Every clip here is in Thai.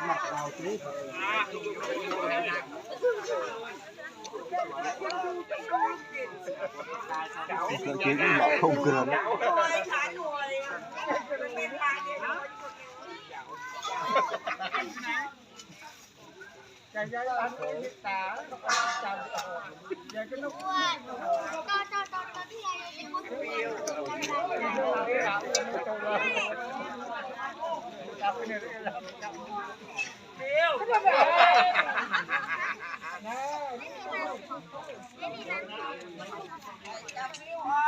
mặc vào thế Thậm chí cũng lại không cường Cái ไม่มีน้ำ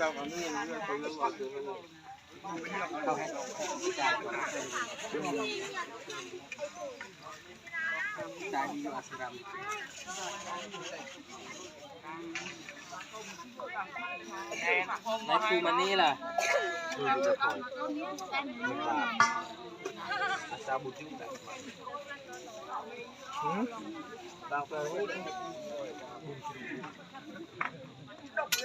นายครูมานี่ล่ะอาซาบุจุแบบบางไป